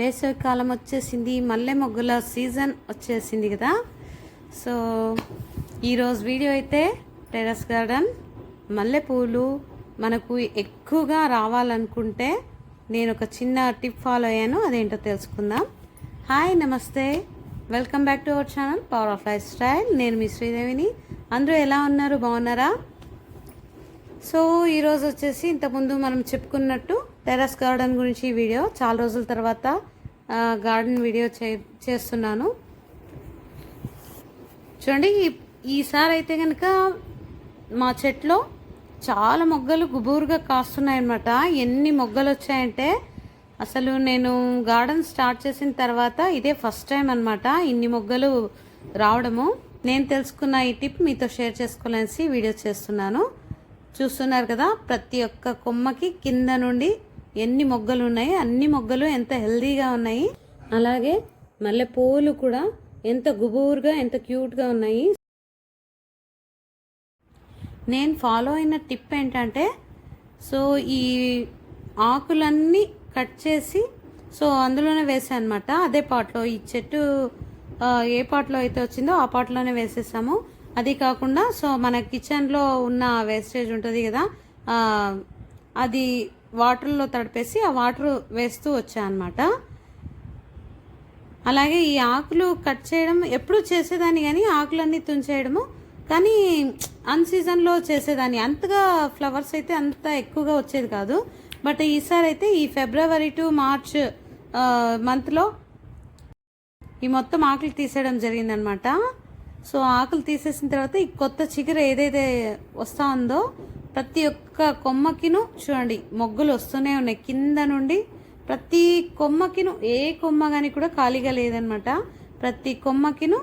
వేసవి కాలం వచ్చేసింది మల్లె మొగ్గుల సీజన్ వచ్చేసింది కదా. సో ఈరోజు వీడియో అయితే టెరస్ గార్డెన్ మల్లెపూలు మనకు ఎక్కువగా రావాలనుకుంటే నేను ఒక చిన్న టిప్ ఫాలో అయ్యాను అదేంటో తెలుసుకుందాం. హాయ్ నమస్తే. Welcome back to our channel power of life style నేను మీ శ్రీదేవిని. అందరూ ఎలా ఉన్నారు? బాగున్నారా? సో ఈరోజు వచ్చేసి ఇంతకుముందు మనం చెప్పుకున్నట్టు టెర్రస్ గార్డెన్ గురించి వీడియో. చాలా రోజుల తర్వాత గార్డెన్ వీడియో చే చేస్తున్నాను. చూడండి ఈసారి అయితే కనుక మా చెట్లో చాలా మొగ్గలు గుబూరుగా కాస్తున్నాయన్నమాట. ఎన్ని మొగ్గలు వచ్చాయంటే అసలు నేను గార్డెన్ స్టార్ట్ చేసిన తర్వాత ఇదే ఫస్ట్ టైం అనమాట ఇన్ని మొగ్గలు రావడము. నేను తెలుసుకున్న ఈ టిప్ మీతో షేర్ చేసుకోవాలనేసి వీడియో చేస్తున్నాను. చూస్తున్నారు కదా ప్రతి ఒక్క కొమ్మకి కింద నుండి ఎన్ని మొగ్గలు ఉన్నాయి అన్ని మొగ్గలు ఎంత హెల్దీగా ఉన్నాయి. అలాగే మల్లె పువ్వులు కూడా ఎంత గుబూరుగా ఎంత క్యూట్గా ఉన్నాయి. నేను ఫాలో అయిన టిప్ ఏంటంటే సో ఈ ఆకులన్నీ కట్ చేసి సో అందులోనే వేసాను అనమాట అదే పాట్లో ఈ చెట్టు ఏ పాట్లో అయితే వచ్చిందో ఆ పాట్లోనే వేసేసాము. అది కాకుండా సో మన కిచెన్లో ఉన్న వేస్టేజ్ ఉంటుంది కదా అది వాటర్లో తడిపేసి ఆ వాటర్ వేస్తూ వచ్చాను అనమాట అలాగే ఈ ఆకులు కట్ చేయడం ఎప్పుడు చేసేదాన్ని కానీ ఆకులన్నీ తుంచేయడము కానీ అన్ సీజన్లో చేసేదాన్ని. అంతగా ఫ్లవర్స్ అయితే అంత ఎక్కువగా వచ్చేది కాదు. బట్ ఈసారి అయితే ఈ ఫిబ్రవరి టు మార్చ్ మంత్లో ఈ మొత్తం ఆకులు తీసేయడం జరిగిందనమాట. సో ఆకులు తీసేసిన తర్వాత ఈ కొత్త చిగురు ఏదైతే వస్తా ఉందో ప్రతి ఒక్క కొమ్మకిను చూడండి మొగ్గులు వస్తూనే ఉన్నాయి. కింద నుండి ప్రతి కొమ్మకిను ఏ కొమ్మ కానీ కూడా ఖాళీగా లేదనమాట. ప్రతి కొమ్మకిను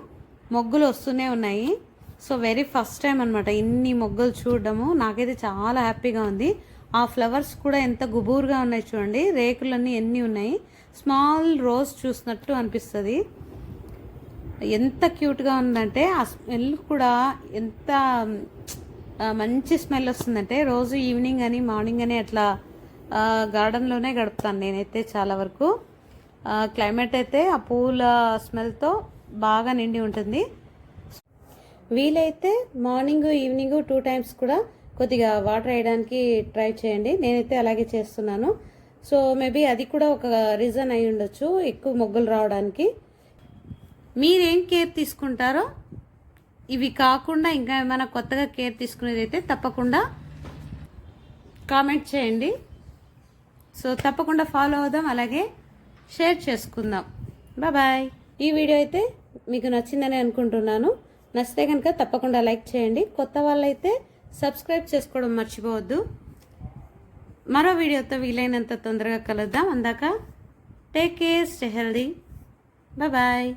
మొగ్గులు వస్తూనే ఉన్నాయి. సో వెరీ ఫస్ట్ టైం అనమాట ఇన్ని మొగ్గలు చూడడము. నాకైతే చాలా హ్యాపీగా ఉంది. ఆ ఫ్లవర్స్ కూడా ఎంత గుబూరుగా ఉన్నాయి చూడండి. రేకులన్నీ ఎన్ని ఉన్నాయి. స్మాల్ రోజ్ చూసినట్టు అనిపిస్తుంది. ఎంత క్యూట్గా ఉందంటే ఆ స్మెల్ కూడా ఎంత మంచి స్మెల్ వస్తుందంటే రోజు ఈవినింగ్ అని మార్నింగ్ అని అట్లా గార్డెన్లోనే గడుపుతాను నేనైతే చాలా వరకు. క్లైమేట్ అయితే ఆ పూల స్మెల్తో బాగా నిండి ఉంటుంది. వీలైతే మార్నింగ్ ఈవినింగ్ టూ టైమ్స్ కూడా కొద్దిగా వాటర్ వేయడానికి ట్రై చేయండి. నేనైతే అలాగే చేస్తున్నాను. సో మేబీ అది కూడా ఒక రీజన్ అయి ఉండొచ్చు ఎక్కువ మొగ్గులు రావడానికి. మీరేం కేర్ తీసుకుంటారో ఇవి కాకుండా ఇంకా ఏమైనా కొత్తగా కేర్ తీసుకునేది అయితే తప్పకుండా కామెంట్ చేయండి. సో తప్పకుండా ఫాలో అవుదాం అలాగే షేర్ చేసుకుందాం. బాయ్ ఈ వీడియో అయితే మీకు నచ్చిందని అనుకుంటున్నాను. నచ్చితే కనుక తప్పకుండా లైక్ చేయండి. కొత్త వాళ్ళైతే సబ్స్క్రైబ్ చేసుకోవడం మర్చిపోవద్దు. మరో వీడియోతో వీలైనంత తొందరగా కలుద్దాం. అందాక take care stay healthy bye